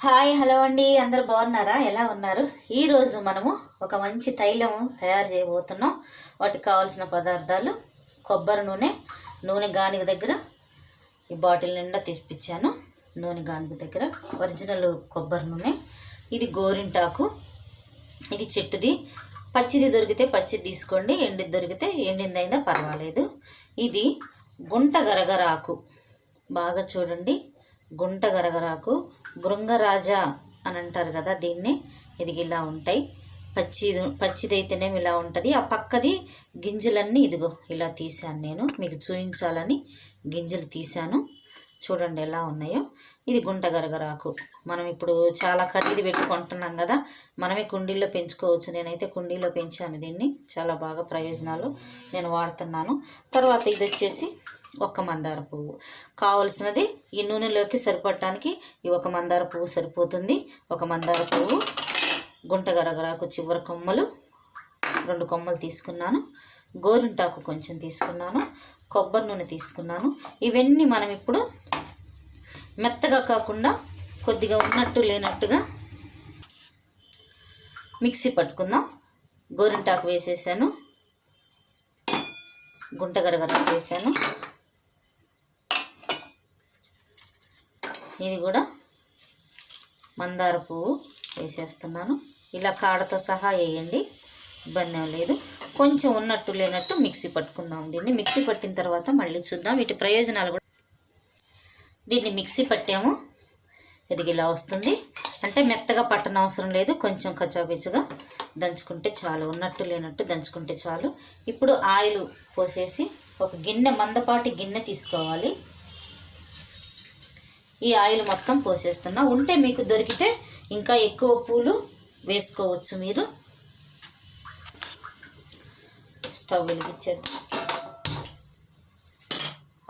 Hi hello అండి. అందరు బాగున్నారా? ఎలా ఉన్నారు? ఈరోజు మనము ఒక మంచి తైలం తయారు చేయబోతున్నాం. వాటికి కావాల్సిన పదార్థాలు కొబ్బరి నూనె నూనె గానిక దగ్గర ఈ బాటిల్ నిండా తెప్పించాను. నూనె గానిక దగ్గర ఒరిజినల్ కొబ్బరి నూనె. ఇది గోరింటాకు. ఇది చెట్టుది. పచ్చిది దొరికితే పచ్చిది తీసుకోండి. ఎండిది దొరికితే ఎండింది అయినా పర్వాలేదు. ఇది గుంట గరగరాకు. బాగా చూడండి. గుంట గరగరాకు. బృంగరాజా అని అంటారు కదా దీన్ని. ఇది ఇలా ఉంటాయి. పచ్చి పచ్చిదైతేనేమి ఇలా ఉంటుంది. ఆ పక్కది గింజలన్నీ ఇదిగో ఇలా తీశాను నేను. మీకు చూపించాలని గింజలు తీశాను. చూడండి ఎలా ఉన్నాయో. ఇది గుంట గరగరాకు. మనం ఇప్పుడు చాలా ఖరీదు పెట్టుకుంటున్నాం కదా. మనమే కుండీల్లో పెంచుకోవచ్చు. నేనైతే కుండీలో పెంచాను దీన్ని. చాలా బాగా ప్రయోజనాలు నేను వాడుతున్నాను. తర్వాత ఇది వచ్చేసి ఒక్క మందార పువ్వు. కావలసినది ఈ నూనెలోకి సరిపడటానికి ఈ ఒక మందార పువ్వు సరిపోతుంది. ఒక మందార పువ్వు గుంట గరగరాకు చివరి కొమ్మలు రెండు కొమ్మలు తీసుకున్నాను. గోరింటాకు కొంచెం తీసుకున్నాను. కొబ్బరి నూనె తీసుకున్నాను. ఇవన్నీ మనం ఇప్పుడు మెత్తగా కాకుండా కొద్దిగా ఉన్నట్టు లేనట్టుగా మిక్సీ పట్టుకుందాం. గోరింటాకు వేసేసాను. గుంట గరగరాకు వేసాను. ఇది కూడా మందార పువ్వు వేసేస్తున్నాను. ఇలా కాడతో సహా వేయండి. ఇబ్బంది ఏం లేదు. కొంచెం ఉన్నట్టు లేనట్టు మిక్సీ పట్టుకుందాం. దీన్ని మిక్సీ పట్టిన తర్వాత మళ్ళీ చూద్దాం. వీటి ప్రయోజనాలు కూడా దీన్ని మిక్సీ పట్టాము. ఇది ఇలా వస్తుంది. అంటే మెత్తగా పట్టన అవసరం లేదు. కొంచెం కచ్చాపిచ్చుగా దంచుకుంటే చాలు. ఉన్నట్టు లేనట్టు దంచుకుంటే చాలు. ఇప్పుడు ఆయిల్ పోసేసి ఒక గిన్నె మందపాటి గిన్నె తీసుకోవాలి. ఈ ఆయిల్ మొత్తం పోసేస్తున్నా. ఉంటే మీకు దొరికితే ఇంకా ఎక్కువ పూలు వేసుకోవచ్చు మీరు. స్టవ్ వెలిగించేద్దాం.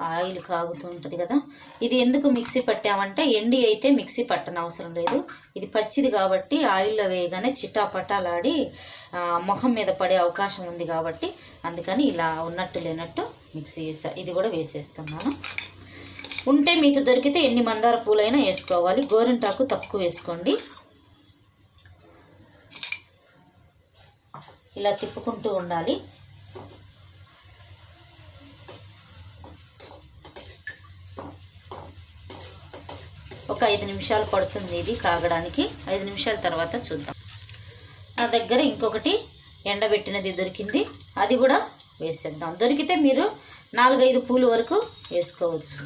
ఆయిల్ కాగుతూ ఉంటుంది కదా. ఇది ఎందుకు మిక్సీ పట్టామంటే ఎండి అయితే మిక్సీ పట్టన అవసరం లేదు. ఇది పచ్చిది కాబట్టి ఆయిల్లో వేయగానే చిటాపటాలాడి ఆ, మొహం మీద పడే అవకాశం ఉంది కాబట్టి అందుకని ఇలా ఉన్నట్టు లేనట్టు మిక్సీ వేసా ఇది కూడా వేసేస్తున్నాను. ఉంటే మీకు దొరికితే ఎన్ని మందార పూలైనా వేసుకోవాలి. గోరింటాకు తక్కువ వేసుకోండి. ఇలా తిప్పుకుంటూ ఉండాలి. ఒక ఐదు నిమిషాలు పడుతుంది ఇది కాగడానికి. ఐదు నిమిషాల తర్వాత చూద్దాం. నా దగ్గర ఇంకొకటి ఎండబెట్టినది దొరికింది. అది కూడా వేసేద్దాం. దొరికితే మీరు నాలుగైదు పూలు వరకు వేసుకోవచ్చు.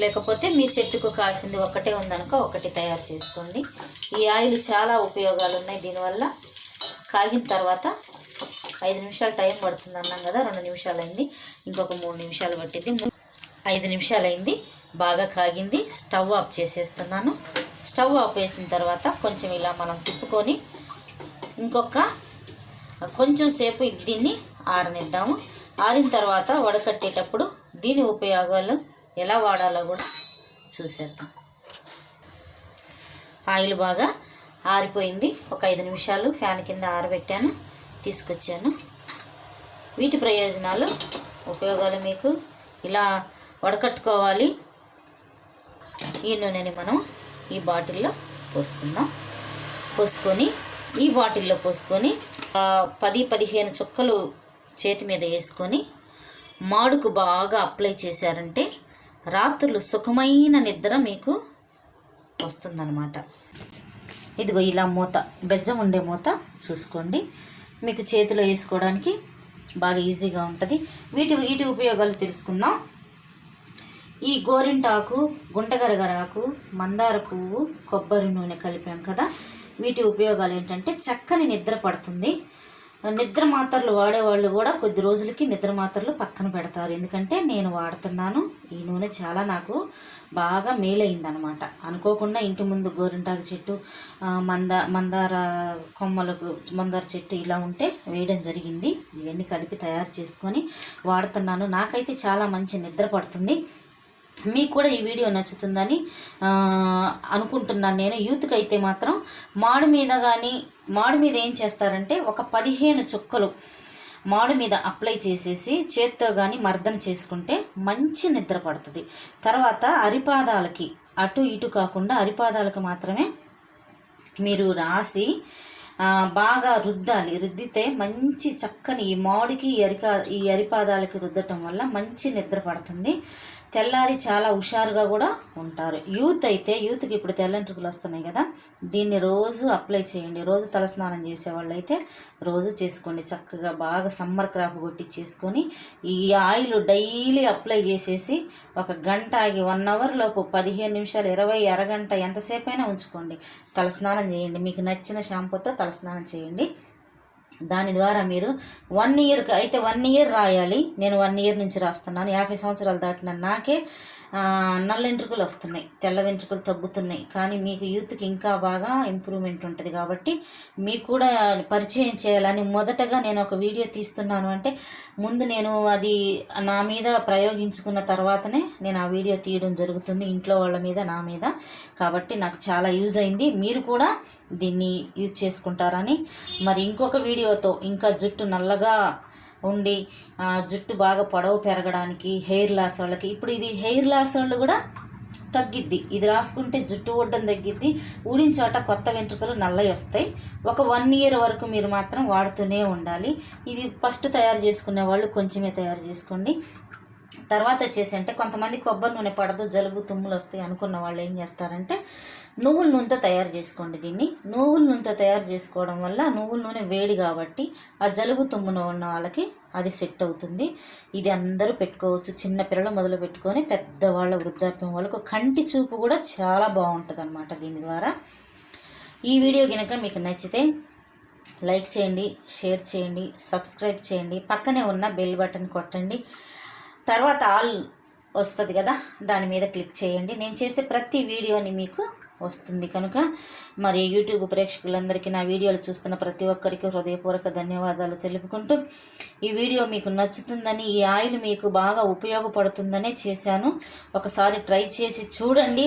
లేకపోతే మీ చెట్టుకు కాసింది ఒకటే ఉందనుకో ఒకటి తయారు చేసుకోండి. ఈ ఆయిల్ చాలా ఉపయోగాలు ఉన్నాయి దీనివల్ల కాగిన తర్వాత ఐదు నిమిషాలు టైం పడుతుంది అన్నాం కదా రెండు నిమిషాలు అయింది ఇంకొక మూడు నిమిషాలు పట్టింది. ఐదు నిమిషాలు అయింది బాగా కాగింది. స్టవ్ ఆఫ్ చేసేస్తున్నాను. స్టవ్ ఆఫ్ వేసిన తర్వాత కొంచెం ఇలా మనం తిప్పుకొని ఇంకొక కొంచెం సేపు దీన్ని ఆరనిద్దాము. ఆరిన తర్వాత వడకట్టేటప్పుడు దీని ఉపయోగాలు ఎలా వాడాలో కూడా చూసేద్దాం. ఆయిల్ బాగా ఆరిపోయింది. ఒక ఐదు నిమిషాలు ఫ్యాన్ కింద ఆరబెట్టాను తీసుకొచ్చాను. వీటి ప్రయోజనాలు ఉపయోగాలు మీకు ఇలా వడకట్టుకోవాలి. ఈ నూనెని మనం ఈ బాటిల్లో పోసుకుందాం. పోసుకొని ఈ బాటిల్లో పోసుకొని పది పదిహేను చుక్కలు చేతి మీద వేసుకొని మాడుకు బాగా అప్లై చేశారంటే రాత్రులు సుఖమైన నిద్ర మీకు వస్తుందన్నమాట. ఇదిగో ఇలా మూత బెజ్జం ఉండే మూత చూసుకోండి. మీకు చేతిలో వేసుకోవడానికి బాగా ఈజీగా ఉంటుంది. వీటి వీటి ఉపయోగాలు తెలుసుకుందాం. ఈ గోరింటాకు గుంటగరగరాకు మందార పువ్వు కొబ్బరి నూనె కలిపాం కదా. వీటి ఉపయోగాలు ఏంటంటే చక్కని నిద్ర పడుతుంది. నిద్ర మాత్రలు వాడేవాళ్ళు కూడా కొద్ది రోజులకి నిద్ర మాత్రలు పక్కన పెడతారు. ఎందుకంటే నేను వాడుతున్నాను ఈ నూనె చాలా నాకు బాగా మేలైందనమాట. అనుకోకుండా ఇంటి ముందు గోరింటాకు చెట్టు మంద మందార కొమ్మలు మందార చెట్టు ఇలా ఉంటే వేయడం జరిగింది. ఇవన్నీ కలిపి తయారు చేసుకొని వాడుతున్నాను. నాకైతే చాలా మంచి నిద్ర పడుతుంది. మీకు కూడా ఈ వీడియో నచ్చుతుందని అనుకుంటున్నాను నేను. యూత్కి అయితే మాత్రం మాడు మీద కానీ మాడు మీద ఏం చేస్తారంటే ఒక పదిహేను చుక్కలు మాడు మీద అప్లై చేసేసి చేత్తో కానీ మర్దన చేసుకుంటే మంచి నిద్ర పడుతుంది. తర్వాత అరిపాదాలకి అటు ఇటు కాకుండా అరిపాదాలకు మాత్రమే మీరు రాసి బాగా రుద్దాలి. రుద్దితే మంచి చక్కని ఈ మామిడికి ఈ ఈ ఎరిపాదాలకి రుద్దటం వల్ల మంచి నిద్ర పడుతుంది. తెల్లారి చాలా హుషారుగా కూడా ఉంటారు. యూత్ అయితే యూత్కి ఇప్పుడు తెల్లంట్రుకలు వస్తున్నాయి కదా దీన్ని రోజు అప్లై చేయండి. రోజు తలస్నానం చేసేవాళ్ళు అయితే రోజు చేసుకోండి. చక్కగా బాగా సమ్మర్ క్రాప్ కొట్టి చేసుకొని ఈ ఆయిల్ డైలీ అప్లై చేసేసి ఒక గంట ఆగి వన్ అవర్ లోపు పదిహేను నిమిషాలు ఇరవై అరగంట ఎంతసేపు అయినా ఉంచుకోండి. తలస్నానం చేయండి. మీకు నచ్చిన షాంపూతో తలస్నానం చేయండి. దాని ద్వారా మీరు వన్ ఇయర్కి అయితే వన్ ఇయర్ రాయాలి. నేను వన్ ఇయర్ నుంచి రాస్తున్నాను. యాభై సంవత్సరాలు దాటిన నాకే నల్ల వెంట్రుకలు వస్తున్నాయి. తెల్ల వెంట్రుకలు తగ్గుతున్నాయి. కానీ మీకు యూత్కి ఇంకా బాగా ఇంప్రూవ్మెంట్ ఉంటుంది కాబట్టి మీకు కూడా పరిచయం చేయాలని మొదటగా నేను ఒక వీడియో తీస్తున్నాను అంటే ముందు నేను అది నా మీద ప్రయోగించుకున్న తర్వాతనే నేను ఆ వీడియో తీయడం జరుగుతుంది ఇంట్లో వాళ్ళ మీద నా మీద. కాబట్టి నాకు చాలా యూజ్ అయింది. మీరు కూడా దీన్ని యూజ్ చేసుకుంటారని. మరి ఇంకొక వీడియో వీడియోతో ఇంకా జుట్టు నల్లగా ఉండి జుట్టు బాగా పొడవు పెరగడానికి హెయిర్ లాస్ వాళ్ళకి. ఇప్పుడు ఇది హెయిర్ లాస్ వాళ్ళు కూడా తగ్గిద్ది. ఇది రాసుకుంటే జుట్టు ఒడ్డం తగ్గిద్ది. ఊడిన చోట కొత్త వెంట్రుకలు నల్లవి వస్తాయి. ఒక వన్ ఇయర్ వరకు మీరు మాత్రం వాడుతూనే ఉండాలి. ఇది ఫస్ట్ తయారు చేసుకునే వాళ్ళు కొంచెమే తయారు చేసుకోండి. తర్వాత వచ్చేసి అంటే కొంతమంది కొబ్బరి నూనె పడదు జలుబు తుమ్ములు వస్తాయి అనుకున్న వాళ్ళు ఏం చేస్తారంటే నువ్వుల నూనెతో తయారు చేసుకోండి దీన్ని. నువ్వుల నూనెతో తయారు చేసుకోవడం వల్ల నువ్వుల నూనె వేడి కాబట్టి ఆ జలుబు తుమ్మున ఉన్న వాళ్ళకి అది సెట్ అవుతుంది. ఇది అందరూ పెట్టుకోవచ్చు. చిన్న పిల్లలు మొదలు పెట్టుకొని పెద్దవాళ్ళ వృద్ధాప్యం వాళ్ళకు కంటి చూపు కూడా చాలా బాగుంటుంది అనమాట దీని ద్వారా. ఈ వీడియో కనుక మీకు నచ్చితే లైక్ చేయండి షేర్ చేయండి సబ్స్క్రైబ్ చేయండి పక్కనే ఉన్న బెల్ బటన్ కొట్టండి. తర్వాత ఆల్ వస్తుంది కదా దాని మీద క్లిక్ చేయండి. నేను చేసే ప్రతి వీడియోని మీకు వస్తుంది కనుక మరి యూట్యూబ్ ప్రేక్షకులందరికీ నా వీడియోలు చూస్తున్న ప్రతి ఒక్కరికి హృదయపూర్వక ధన్యవాదాలు తెలుపుకుంటూ ఈ వీడియో మీకు నచ్చుతుందని ఈ ఆయిల్ మీకు బాగా ఉపయోగపడుతుందనే చేశాను. ఒకసారి ట్రై చేసి చూడండి.